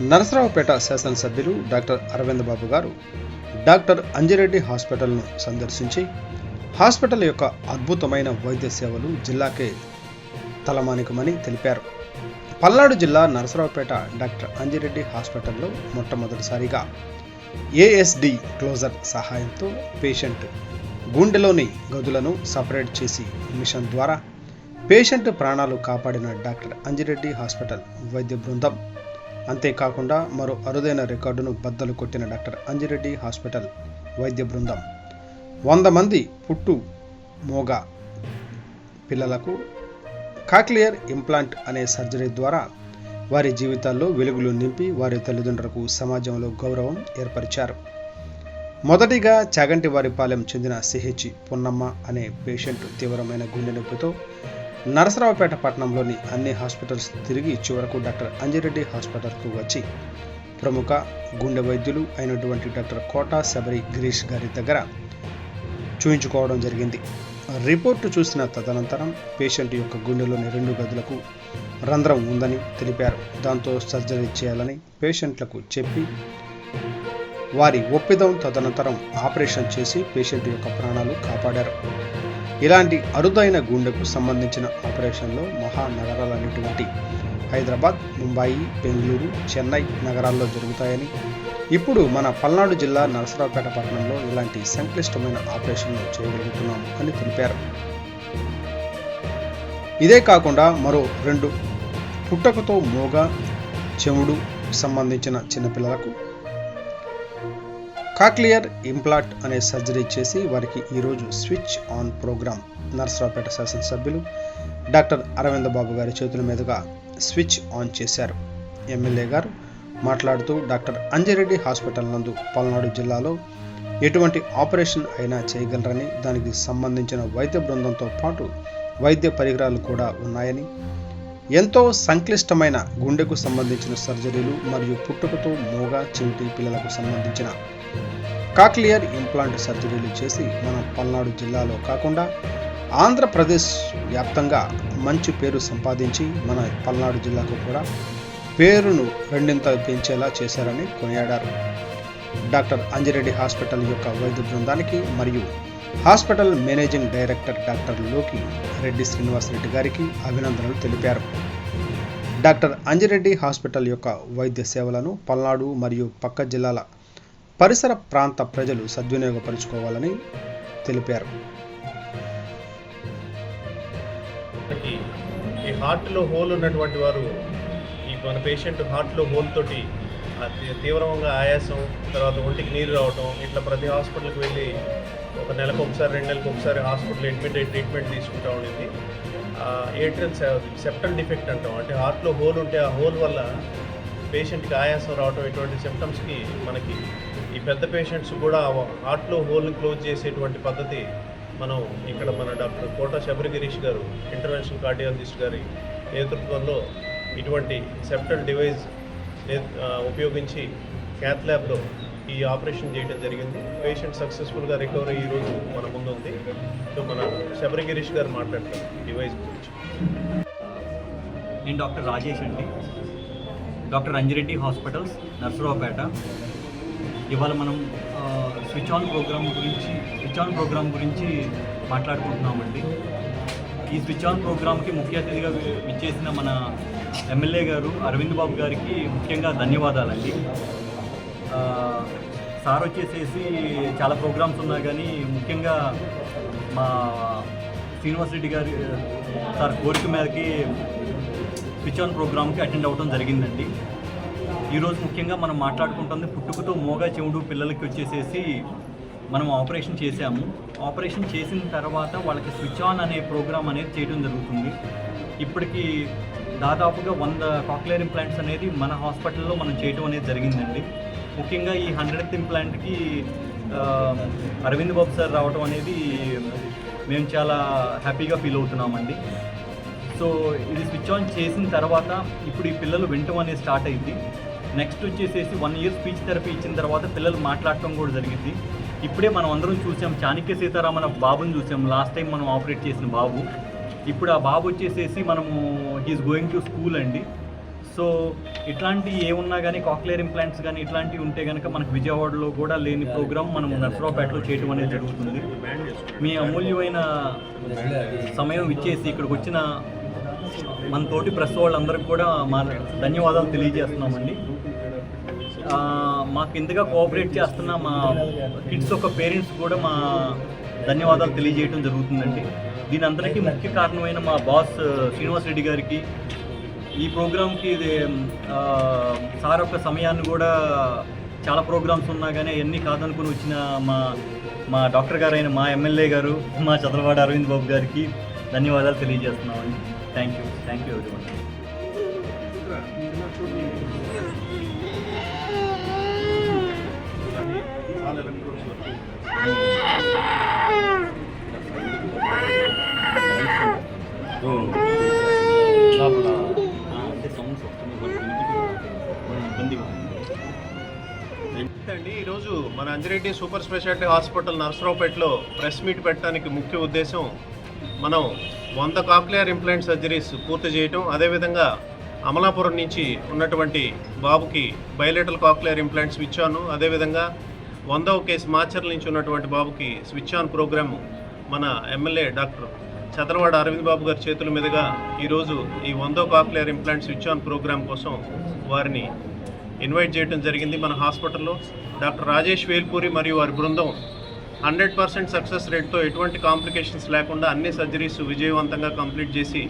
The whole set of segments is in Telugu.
నరసరావుపేట శాసనసభ్యులు డాక్టర్ అరవింద్ బాబు గారు డాక్టర్ అంజిరెడ్డి హాస్పిటల్ను సందర్శించి హాస్పిటల్ యొక్క అద్భుతమైన వైద్య సేవలు జిల్లాకే తలమానికమని తెలిపారు. పల్నాడు జిల్లా నరసరావుపేట డాక్టర్ అంజిరెడ్డి హాస్పిటల్లో మొట్టమొదటిసారిగా ఏఎస్డి క్లోజర్ సహాయంతో పేషెంట్ గుండెలోని గదులను సపరేట్ చేసి మిషన్ ద్వారా పేషెంట్ ప్రాణాలు కాపాడిన డాక్టర్ అంజిరెడ్డి హాస్పిటల్ వైద్య బృందం. అంతేకాకుండా మరో అరుదైన రికార్డును బద్దలు కొట్టిన డాక్టర్ అంజిరెడ్డి హాస్పిటల్ వైద్య బృందం. వంద మంది పుట్టు మోగ పిల్లలకు కాక్లియర్ ఇంప్లాంట్ అనే సర్జరీ ద్వారా వారి జీవితాల్లో వెలుగులు నింపి వారి తల్లిదండ్రులకు సమాజంలో గౌరవం ఏర్పరిచారు. మొదటిగా చాగంటి వారిపాలెం చెందిన సిహెచ్ పొన్నమ్మ అనే పేషెంట్ తీవ్రమైన గుండె నొప్పితో నరసరావుపేట పట్టణంలోని అన్ని హాస్పిటల్స్ తిరిగి చివరకు డాక్టర్ అంజిరెడ్డి హాస్పిటల్కు వచ్చి ప్రముఖ గుండె వైద్యులు అయినటువంటి డాక్టర్ కోటా శబరి గిరీష్ గారి దగ్గర చూయించుకోవడం జరిగింది. రిపోర్టు చూసిన తదనంతరం పేషెంట్ యొక్క గుండెలోని రెండు గదులకు రంధ్రం ఉందని తెలిపారు. దాంతో సర్జరీ చేయాలని పేషెంట్లకు చెప్పి వారి ఒప్పిదం తదనంతరం ఆపరేషన్ చేసి పేషెంట్ యొక్క ప్రాణాలు కాపాడారు. ఇలాంటి అరుదైన గుండెకు సంబంధించిన ఆపరేషన్లో మహానగరాలైనటువంటి హైదరాబాద్ ముంబాయి బెంగళూరు చెన్నై నగరాల్లో జరుగుతాయని. ఇప్పుడు మన పల్నాడు జిల్లా నరసరావుపేట పట్టణంలో ఇలాంటి సంక్లిష్టమైన ఆపరేషన్లు చేయగలుగుతున్నాము అని తెలిపారు. ఇదే కాకుండా మరో రెండు పుట్టకతో మోగ చెముడు సంబంధించిన చిన్నపిల్లలకు కాక్లియర్ ఇంప్లాంట్ అనే సర్జరీ చేసి వారికి ఈరోజు స్విచ్ ఆన్ ప్రోగ్రాం నర్సరావుపేట శాసనసభ్యులు డాక్టర్ అరవింద బాబు గారి చేతుల మీదుగా స్విచ్ ఆన్ చేశారు. ఎమ్మెల్యే గారు మాట్లాడుతూ డాక్టర్ అంజిరెడ్డి హాస్పిటల్ నందు పల్నాడు జిల్లాలో ఎటువంటి ఆపరేషన్ అయినా చేయగలరని దానికి సంబంధించిన వైద్య బృందంతో పాటు వైద్య పరికరాలు కూడా ఉన్నాయని ఎంతో సంక్లిష్టమైన గుండెకు సంబంధించిన సర్జరీలు మరియు పుట్టుకతో మోగ చెవిటి పిల్లలకు సంబంధించిన కాక్లియర్ ఇంప్లాంట్ సర్జరీలు చేసి మన పల్నాడు జిల్లాలో కాకుండా ఆంధ్రప్రదేశ్ వ్యాప్తంగా మంచి పేరు సంపాదించి మన పల్నాడు జిల్లాకు కూడా పేరును రెండింత పెంచేలా చేశారని కొనియాడారు. డాక్టర్ అంజిరెడ్డి హాస్పిటల్ యొక్క వైద్య బృందానికి మరియు హాస్పిటల్ మేనేజింగ్ డైరెక్టర్ డాక్టర్లోకి రెడ్డి శ్రీనివాసరెడ్డి గారికి అభినందనలు తెలిపారు. డాక్టర్ అంజిరెడ్డి హాస్పిటల్ యొక్క వైద్య సేవలను పల్నాడు మరియు పక్క జిల్లాల పరిసర ప్రాంత ప్రజలు సద్వినియోగపరుచుకోవాలని తెలిపారు. ఈ హార్ట్లో హోల్ ఉన్నటువంటి వారు ఈ మన పేషెంట్ హార్ట్లో హోల్ తోటి తీవ్రంగా ఆయాసం తర్వాత ఒంటికి నీరు రావటం ఇట్లా ప్రతి హాస్పిటల్కి వెళ్ళి ఒక నెలకు ఒకసారి రెండు నెలలకు ఒకసారి హాస్పిటల్ అడ్మిట్ అయ్యి ట్రీట్మెంట్ తీసుకుంటా ఉండింది. ఏట్రియల్ సెప్టల్ డిఫెక్ట్ అంటాం. అంటే హార్ట్లో హోల్ ఉంటే ఆ హోల్ వల్ల పేషెంట్కి ఆయాసం రావటం ఇటువంటి సిమ్టమ్స్కి మనకి ఈ పెద్ద పేషెంట్స్ కూడా హార్ట్లో హోల్ని క్లోజ్ చేసేటువంటి పద్ధతి మనం ఇక్కడ మన డాక్టర్ కోట శబరిగిరీష్ గారు ఇంటర్వెన్షనల్ కార్డియాలజిస్ట్ గారి నేతృత్వంలో ఇటువంటి సెప్టల్ డివైస్ ఉపయోగించి క్యాత్ ల్యాబ్లో ఈ ఆపరేషన్ చేయడం జరిగింది. పేషెంట్ సక్సెస్ఫుల్గా రికవర్ అయ్యి ఈరోజు మన ముందు ఉంది. సో మన శబరిగిరీష్ గారు మాట్లాడతారు డివైస్ గురించి. నేను డాక్టర్ రాజేష్ అండి. Doctor Ranji Reddy hospitals Narasaraopet. ఇవాళ మనం స్విచ్ ఆన్ ప్రోగ్రామ్ గురించి స్విచ్ ఆన్ ప్రోగ్రామ్ గురించి మాట్లాడుకుంటున్నామండి. ఈ స్విచ్ ఆన్ ప్రోగ్రామ్కి ముఖ్య అతిథిగా ఇచ్చేసిన విచ్చేసిన మన ఎమ్మెల్యే గారు అరవింద్ బాబు గారికి ముఖ్యంగా ధన్యవాదాలండి. సార్ వచ్చేసేసి చాలా ప్రోగ్రామ్స్ ఉన్నా కానీ ముఖ్యంగా మా శ్రీనివాస్ రెడ్డి గారి సార్ కోరిక మేరకి స్విచ్ ఆన్ ప్రోగ్రామ్కి అటెండ్ అవ్వడం జరిగిందండి. ఈరోజు ముఖ్యంగా మనం మాట్లాడుకుంటుంది పుట్టుకతో మోగా చెవుడు పిల్లలకి వచ్చేసేసి మనం ఆపరేషన్ చేసాము ఆపరేషన్ చేసిన తర్వాత వాళ్ళకి స్విచ్ ఆన్ అనే ప్రోగ్రామ్ అనేది చేయడం జరుగుతుంది. ఇప్పటికి దాదాపుగా వంద కాక్లియర్ ఇంప్లాంట్స్ అనేది మన హాస్పిటల్లో మనం చేయడం అనేది జరిగిందండి. ముఖ్యంగా ఈ హండ్రెడ్ ఇంప్లాంట్కి అరవింద్ బాబు సార్ రావడం అనేది మేము చాలా హ్యాపీగా ఫీల్ అవుతున్నామండి. సో ఇది స్విచ్ ఆన్ చేసిన తర్వాత ఇప్పుడు ఈ పిల్లలు వినటం అనేది స్టార్ట్ అయింది. నెక్స్ట్ వచ్చేసేసి వన్ ఇయర్ స్పీచ్ థెరపీ ఇచ్చిన తర్వాత పిల్లలు మాట్లాడటం కూడా జరిగింది. ఇప్పుడే మనం అందరం చూసాం చాణక్య సీతారామన్ బాబుని చూసాం. లాస్ట్ టైం మనం ఆపరేట్ చేసిన బాబు. ఇప్పుడు ఆ బాబు వచ్చేసేసి మనము హీఈస్ గోయింగ్ టు స్కూల్ అండి. సో ఇట్లాంటి ఏమున్నా కానీ కాక్లేర్ ఇంప్లాంట్స్ కానీ ఇట్లాంటివి ఉంటే కనుక మనకు విజయవాడలో కూడా లేని ప్రోగ్రామ్ మనం నర్సరావుపేటలో చేయడం అనేది జరుగుతుంది. మీ అమూల్యమైన సమయం ఇచ్చేసి ఇక్కడికి వచ్చిన మన తోటి ప్రెస్ వాళ్ళందరికీ కూడా మా ధన్యవాదాలు తెలియజేస్తున్నామండి. మాకు ఇంతగా కోఆపరేట్ చేస్తున్న మా కిడ్స్ యొక్క పేరెంట్స్ కూడా మా ధన్యవాదాలు తెలియజేయడం జరుగుతుందండి. దీని అందరికీ ముఖ్య కారణమైన మా బాస్ శ్రీనివాస్ రెడ్డి గారికి ఈ ప్రోగ్రామ్కి ఇది సార్ యొక్క సమయాన్ని కూడా చాలా ప్రోగ్రామ్స్ ఉన్నా కానీ అవన్నీ కాదనుకుని వచ్చిన మా మా డాక్టర్ గారు అయిన మా ఎమ్మెల్యే గారు మా చంద్రబాబు అరవింద్ బాబు గారికి ధన్యవాదాలు తెలియజేస్తున్నామండి. థ్యాంక్ యూ థ్యాంక్ యూ ఎవరి అండి ఈరోజు అంజిరెడ్డి సూపర్ స్పెషాలిటీ హాస్పిటల్ నర్సరావుపేటలో ప్రెస్ మీట్ పెట్టడానికి ముఖ్య ఉద్దేశం మనం వంద కాక్లియర్ ఇంప్లాంట్ సర్జరీస్ పూర్తి చేయటం. అదేవిధంగా అమలాపురం నుంచి ఉన్నటువంటి బాబుకి bilateral cochlear implant switch on అదేవిధంగా వందవ కేసు మాచర్ల నుంచి ఉన్నటువంటి బాబుకి స్విచ్ ఆన్ ప్రోగ్రాము మన ఎమ్మెల్యే డాక్టర్ చదలవాడ అరవింద్ బాబు గారి చేతుల మీదుగా ఈరోజు ఈ వందో cochlear implant switch on program కోసం వారిని ఇన్వైట్ చేయడం జరిగింది మన హాస్పిటల్లో. డాక్టర్ రాజేష్ వేల్పూరి మరియు వారి బృందం హండ్రెడ్ పర్సెంట్ సక్సెస్ రేట్తో ఎటువంటి కాంప్లికేషన్స్ లేకుండా అన్ని సర్జరీస్ విజయవంతంగా కంప్లీట్ చేసి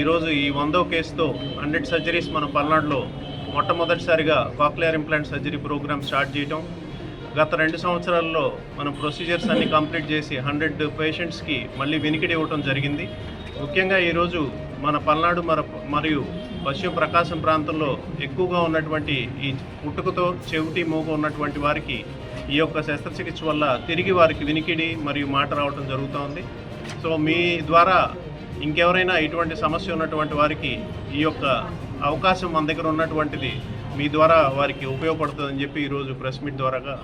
ఈరోజు ఈ వందో కేసుతో హండ్రెడ్ సర్జరీస్ మన పల్నాడులో మొట్టమొదటిసారిగా cochlear implant surgery program start చేయటం. గత రెండు సంవత్సరాల్లో మనం ప్రొసీజర్స్ అన్ని కంప్లీట్ చేసి హండ్రెడ్ పేషెంట్స్కి మళ్ళీ వెనికిడి ఇవ్వటం జరిగింది. ముఖ్యంగా ఈరోజు మన పల్నాడు మర మరియు పశ్చిమ ప్రకాశం ప్రాంతంలో ఎక్కువగా ఉన్నటువంటి ఈ పుట్టుకతో చెవిటి మూగ ఉన్నటువంటి వారికి ఈ యొక్క శస్త్రచికిత్స వల్ల తిరిగి వారికి వినికిడి మరియు మాట రావటం జరుగుతోంది సో మీ ద్వారా ఇంకెవరైనా ఇటువంటి సమస్య ఉన్నటువంటి వారికి ఈ యొక్క అవకాశం మన దగ్గర ఉన్నటువంటిది మీ ద్వారా వారికి ఉపయోగపడుతుందని చెప్పి ఈరోజు ప్రెస్ మీట్ ద్వారాగా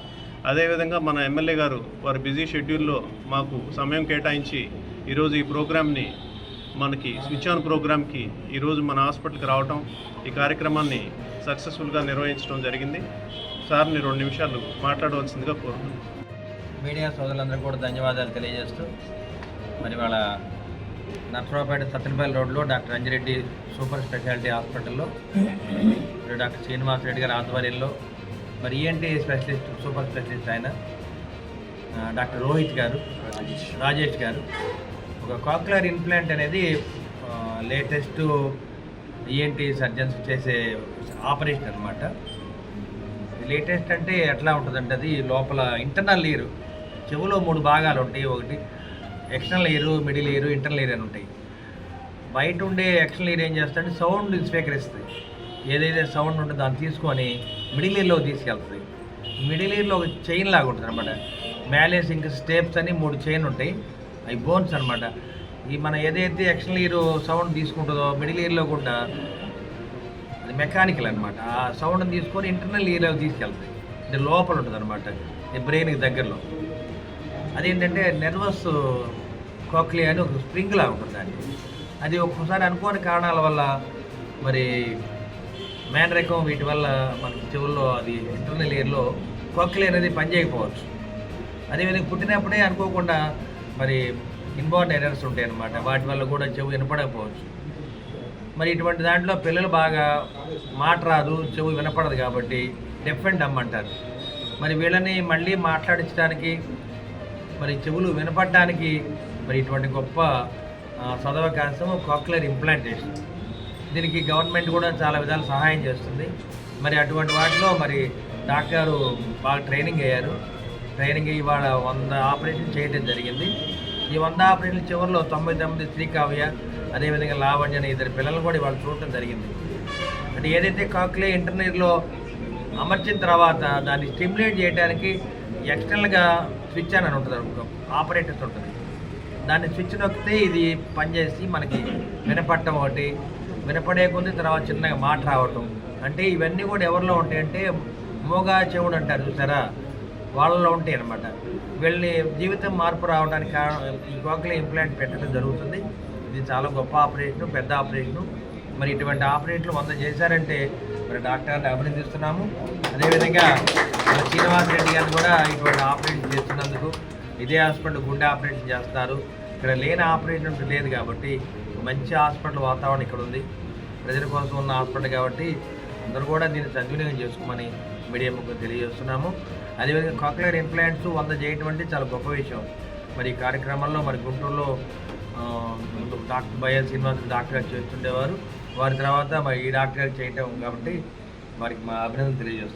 అదేవిధంగా మన ఎమ్మెల్యే గారు వారి బిజీ షెడ్యూల్లో మాకు సమయం కేటాయించి ఈరోజు ఈ ప్రోగ్రామ్ని మనకి స్విచ్ ఆన్ ప్రోగ్రామ్కి ఈరోజు మన హాస్పిటల్కి రావటం ఈ కార్యక్రమాన్ని సక్సెస్ఫుల్గా నిర్వహించడం జరిగింది. సార్ని రెండు నిమిషాలు మాట్లాడవలసిందిగా కోరుతున్నాను. మీడియా సోదరులందరికీ కూడా ధన్యవాదాలు తెలియజేస్తూ మరి వాళ్ళ నర్సరావుపేట సత్తెనపల్లి రోడ్లో డాక్టర్ అంజిరెడ్డి సూపర్ స్పెషాలిటీ హాస్పిటల్లో డాక్టర్ శ్రీనివాస్ రెడ్డి గారి ఆధ్వర్యంలో మరి ఈఎన్టీ స్పెషలిస్ట్ సూపర్ స్పెషలిస్ట్ ఆయన డాక్టర్ రోహిత్ గారు రాజేష్ గారు ఒక కాక్యులర్ ఇన్ప్లాంట్ అనేది లేటెస్ట్ ఈఎన్టీ సర్జన్స్ చేసే ఆపరేషన్ అనమాట లేటెస్ట్ అంటే ఎట్లా ఉంటుందంటే అది లోపల ఇంటర్నల్ ఇయర్ చెవులో మూడు భాగాలు ఉంటాయి. ఒకటి external ear middle ear internal ear అని ఉంటాయి. బయట ఉండే ఎక్స్టర్నల్ ఇయర్ ఏం చేస్తుంటే సౌండ్ స్వీకరిస్తుంది. ఏదైతే సౌండ్ ఉంటుందో దాన్ని తీసుకొని మిడిల్ ఇయర్లో తీసుకెళ్తుంది. మిడిల్ ఇయర్లో ఒక చైన్ లాగా ఉంటుంది అనమాట మ్యాలేస్ ఇంకా స్టేప్స్ అని మూడు చైన్ ఉంటాయి. అవి బోన్స్ అనమాట ఈ మన ఏదైతే ఎక్స్టర్నల్ ఇయర్ సౌండ్ తీసుకుంటుందో మిడిల్ ఇయర్లో కూడా అది మెకానికల్ అనమాట ఆ సౌండ్ని తీసుకొని ఇంటర్నల్ ఇయర్లో తీసుకెళ్తాయి. అంటే లోపల ఉంటుంది అనమాట బ్రెయిన్కి దగ్గరలో. అదేంటంటే నెర్వస్ కోక్లియా అని ఒక స్ప్రింగ్ ఉంటుంది దాన్ని. అది ఒక్కోసారి అనుకోని కారణాల వల్ల మరి మేనరకం వీటి వల్ల మనకి చెవుల్లో అది ఇంటర్నల్ ఇయర్లో కోక్లియా అనేది పనిచేయకపోవచ్చు. అదేవిధంగా పుట్టినప్పుడే అనుకోకుండా మరి ఇన్బార్న్ ఎర్రర్స్ ఉంటాయి అన్నమాట వాటి వల్ల కూడా చెవు వినపడకపోవచ్చు. మరి ఇటువంటి దాంట్లో పిల్లలు బాగా మాట రాదు చెవు వినపడదు కాబట్టి డెఫ్ అండ్ డమ్ అంటారు. మరి వీళ్ళని మళ్ళీ మాట్లాడించడానికి మరి చెవులు వినపడడానికి మరి ఇటువంటి గొప్ప చదవకాశం సదవకాశం కాక్యులర్ ఇంప్లాంటేషన్ దీనికి గవర్నమెంట్ కూడా చాలా విధాలు సహాయం చేస్తుంది. మరి అటువంటి వాటిలో మరి డాక్టర్ బాగా ట్రైనింగ్ అయ్యారు. ట్రైనింగ్ ఇవాళ వంద ఆపరేషన్ చేయడం జరిగింది. ఈ వంద ఆపరేషన్ చివరిలో తొంభై తొమ్మిది శ్రీకావ్య అదేవిధంగా లావణ్య అనే ఇద్దరు పిల్లలు కూడా ఇవాళ చూడటం జరిగింది. అంటే ఏదైతే కాక్లే ఇంటర్నెట్లో అమర్చిన తర్వాత దాన్ని స్టిమ్యులేట్ చేయడానికి ఎక్స్టర్నల్గా స్విచ్ అని ఉంటుంది ఆపరేటర్స్ ఉంటుంది. దాన్ని స్విచ్ నొక్కితే ఇది పనిచేసి మనకి వినపడటం ఒకటి వినపడే కొద్ది తర్వాత చిన్నగా మాట రావటం. అంటే ఇవన్నీ కూడా ఎవరిలో ఉంటాయంటే మోగా చెవుడు అంటారు చూసారా? వాళ్ళలో ఉంటాయి అనమాట వీళ్ళని జీవితం మార్పు రావడానికి కారణం ఈ కోకలే ఇంప్లాంట్ పెట్టడం జరుగుతుంది. ఇది చాలా గొప్ప ఆపరేషను పెద్ద ఆపరేషను. మరి ఇటువంటి ఆపరేషన్లు వంద చేశారంటే మరి డాక్టర్ని అభినందిస్తున్నాము. అదేవిధంగా శ్రీనివాస్ రెడ్డి గారు కూడా ఇటువంటి ఆపరేషన్ చేస్తున్నందుకు ఇదే హాస్పిటల్ గుండె ఆపరేషన్ చేస్తారు. ఇక్కడ లేని ఆపరేషన్ లేదు కాబట్టి మంచి హాస్పిటల్ వాతావరణం ఇక్కడ ఉంది. ప్రజల కోసం ఉన్న హాస్పిటల్ కాబట్టి అందరూ కూడా దీన్ని సద్వినియోగం చేసుకోమని మీడియా ముఖ్యం తెలియజేస్తున్నాము. అదేవిధంగా కాక్లియర్ ఇంప్లాంట్స్ వంద చేయటం అంటే చాలా గొప్ప విషయం. మరి ఈ కార్యక్రమంలో మరి గుంటూరులో ముందు డాక్టర్ బయ్యల్ శ్రీనివాస్ డాక్టర్ గారు చేస్తుండేవారు. వారి తర్వాత మరి ఈ డాక్టర్ గారు చేయటం కాబట్టి వారికి మా అభినందన తెలియజేస్తున్నాం.